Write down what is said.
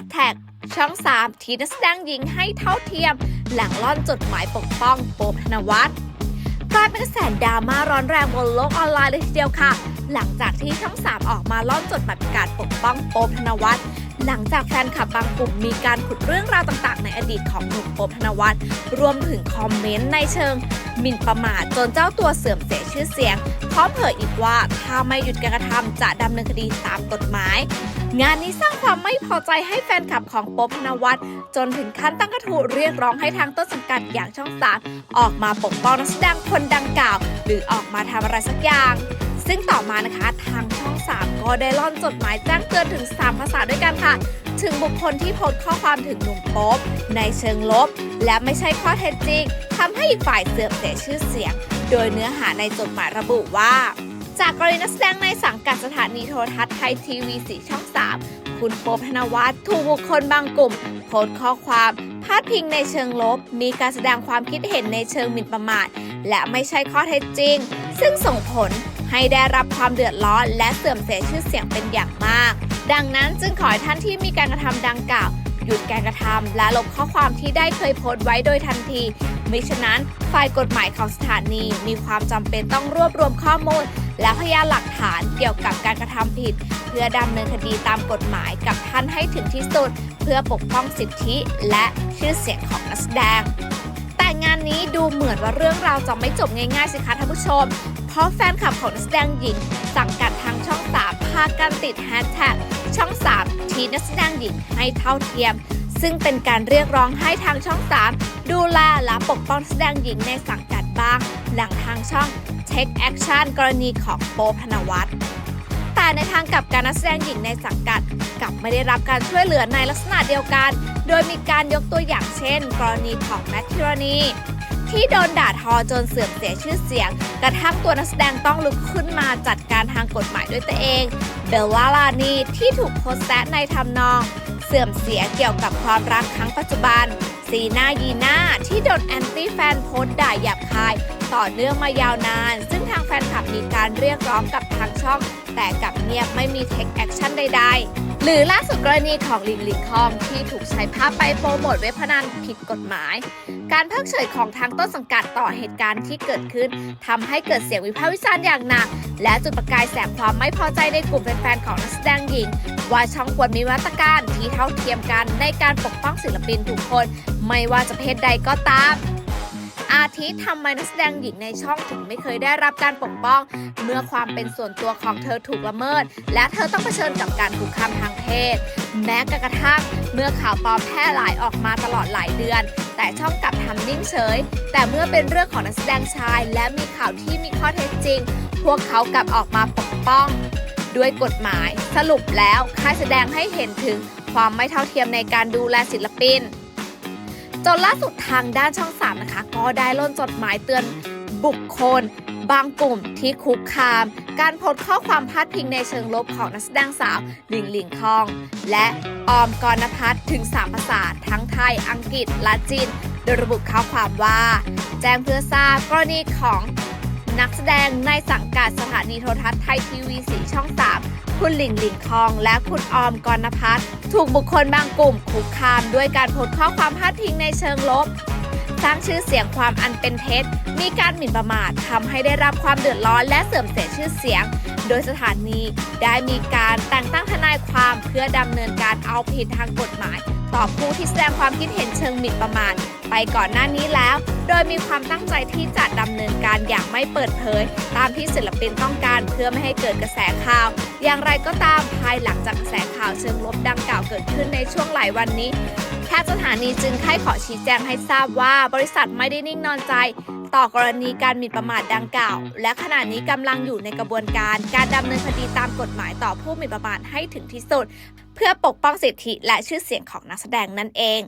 ชแท็กช่อง 3 ทีนักแสดงหญิงให้เท่าเทียม หลังล่อนจดหมายปกป้องโป๊บธนวัฒน์กลายเป็นกระแสดราม่าร้อนแรงบนโลกออนไลน์เลยทีเดียวค่ะ หลังจากที่ช่อง 3 ออกมาล่อนจดหมายประกาศปกป้องโป๊บธนวัฒน์หลังจากแฟนคลับบางกลุ่มมีการขุดเรื่องราวต่างๆ ในอดีตของหนุ่มโป๊บธนวัฒน์รวมถึงคอมเมนต์ในเชิงหมิ่นประมาทจนเจ้าตัวเสื่อมเสียชื่อเสียงพร้อมเผยอีกว่าถ้าไม่หยุดการกระทำจะดำเนินคดีตามกฎหมาย งานนี้สร้างความไม่พอใจให้แฟนคลับของโป๊บธนวัฒน์จนถึงขั้นตั้งกระทู้เรียกร้องให้ทางต้นสังกัดอย่างช่องสามออกมาปกป้องนักแสดงคนดังกล่าว หรือออกมาทำอะไรสักอย่าง ซึ่งต่อมานะคะทางช่อง 3 ก็ได้ล่อนจดหมายแจ้งเตือนถึง 3 ภาษาด้วยกันค่ะ ถึงบุคคลที่โพสต์ข้อความถึงหนุ่มโป๊บในเชิงลบ และไม่ใช่ข้อเท็จจริงทำให้อีกฝ่ายเสื่อมเสียชื่อเสียง โดยเนื้อหาในจดหมายระบุว่า จากกรณีนักแสดงในสังกัดสถานีโทรทัศน์ไทยทีวีสีช่อง 3 คุณโป๊บธนวัฒน์ถูกบุคคลบางกลุ่มโพสต์ข้อความพาดพิงในเชิงลบ มีการแสดงความคิดเห็นในเชิงหมิ่นประมาท และไม่ใช่ข้อเท็จจริง ซึ่งส่งผลให้ได้รับความเดือดร้อน และเสื่อมเสียชื่อเสียงเป็นอย่างมาก ดังนั้นจึงขอให้ท่านที่มีการกระทำดังกล่าวหยุดการกระทำและลบข้อความที่ได้เคยโพสต์ไว้โดยทันทีมิฉะนั้นฝ่ายกฎหมายของสถานีมีความจำเป็นต้องรวบรวมข้อมูล และพยานหลักฐานเกี่ยวกับการกระทำผิด เพื่อดำเนินคดีตามกฎหมายกับท่านให้ถึงที่สุด เพื่อปกป้องสิทธิและชื่อเสียงของนักแสดงแต่งานนี้ดูเหมือนว่าเรื่องราวจะไม่จบง่ายๆสิคะท่านผู้ชม เพราะแฟนคลับของนักแสดงหญิง สังกัดทางช่อง3พากันติดแฮชแท็กช่อง3ทีนักแสดงหญิงให้เท่าเทียม ซึ่งเป็นการเรียกร้องให้ทางช่อง3ดูแลและปกป้องนักแสดงหญิงในสัง บ้าง หลังทางช่อง Take Action กรณีของโป๊บธนวัฒน์แต่ในทางกับการนักแสดงหญิงในสังกัดกลับไม่ได้รับการช่วยเหลือในลักษณะเดียวกัน โดยมีการยกตัวอย่างเช่น กรณีของแมทธิรณีที่โดนด่าทอจนเสื่อมเสียชื่อเสียง กระทั่งตัวนักแสดงต้องลุกขึ้นมาจัดการทางกฎหมายด้วยตัวเอง เบลล่าลานีที่ถูกโพสต์แซะในทำนอง เสื่อมเสียเกี่ยวกับความรักครั้งปัจจุบัน ซีน่ายีน่าที่โดนแอนตี้แฟนโพสต์ด่าหยาบคาย ต่อเนื่องมายาวนาน ซึ่งทางแฟนคลับมีการเรียกร้องกับทาง ช่อง แต่กลับเงียบไม่มีเทคแอคชั่นใด ๆ หรือล่าสุดกรณีของลิงลิงคองที่ถูกใช้ภาพไปโปรโมทเว็บพนันผิดกฎหมาย การเพิกเฉยของทางต้นสังกัดต่อเหตุการณ์ที่เกิดขึ้นทำให้เกิดเสียงวิพากษ์วิจารณ์อย่างหนัก และจุดประกายแสงความไม่พอใจในกลุ่มแฟนๆของนักแสดงหญิง ว่าช่องควรมีมาตรการที่เท่าเทียมกันในการปกป้องศิลปินทุกคน ไม่ว่าจะเพศใดก็ตาม อาทิทำไมนักแสดงหญิงในช่องถึงไม่เคยได้รับการปกป้อง เมื่อความเป็นส่วนตัวของเธอถูกละเมิด และเธอต้องเผชิญกับการคุกคามทางเพศ แม้กระทั่งเมื่อข่าวปลอมแพร่หลายออกมาตลอดหลายเดือน แต่ช่องกลับทำนิ่งเฉย แต่เมื่อเป็นเรื่องของนักแสดงชาย และมีข่าวที่มีข้อเท็จจริง พวกเขากลับออกมาปกป้อง ด้วยกฎหมาย สรุปแล้วค่ายแสดงให้เห็นถึงความไม่เท่าเทียมในการดูแลศิลปิน จนล่าสุดทางด้านช่อง 3 นะคะ ก็ได้ล่นจดหมายเตือนบุคคล บางกลุ่มที่คุกคาม การโพสข้อความพาดพิงในเชิงลบของนักแสดงสาวหลิงหลิงคอง และออมกรณพัฒน์ถึง 3 ภาษา ทั้งไทย อังกฤษ และจีน โดยระบุข้อความว่า แจ้งเพื่อทราบกรณีของนักแสดงในสังกัดสถานีโทรทัศน์ไทยทีวีสีช่อง 3 คุณหลิงหลิงคอง และคุณออมกรณพัฒน์ถูกบุคคลบางกลุ่มคุกคามด้วยการโพสต์ข้อความพาดพิงในเชิงลบ สร้างชื่อเสียงความอันเป็นเท็จ มีการหมิ่นประมาททำให้ได้รับความเดือดร้อนและเสื่อมเสียชื่อเสียง โดยสถานีได้มีการแต่งตั้งทนายความเพื่อดำเนินการเอาผิดทางกฎหมาย ต่อผู้ที่แสดงความคิดเห็นเชิงหมิ่นประมาทไปก่อนหน้านี้แล้ว โดยมีความตั้งใจที่จะดำเนินการอย่างไม่เปิดเผย ตามที่ศิลปินต้องการเพื่อไม่ให้เกิดกระแสข่าว อย่างไรก็ตามภายหลังจากกระแสข่าวเชิงลบดังกล่าวเกิดขึ้นในช่วงหลายวันนี้ ทางสถานีจึงให้ขอชี้แจงให้ทราบว่าบริษัทไม่ได้นิ่งนอนใจ ต่อกรณีการหมิ่นประมาทดังกล่าว และขณะนี้กำลังอยู่ในกระบวนการการดำเนินคดีตามกฎหมายต่อผู้หมิ่นประมาทให้ถึงที่สุด เพื่อปกป้องสิทธิและชื่อเสียงของนักแสดงนั่นเอง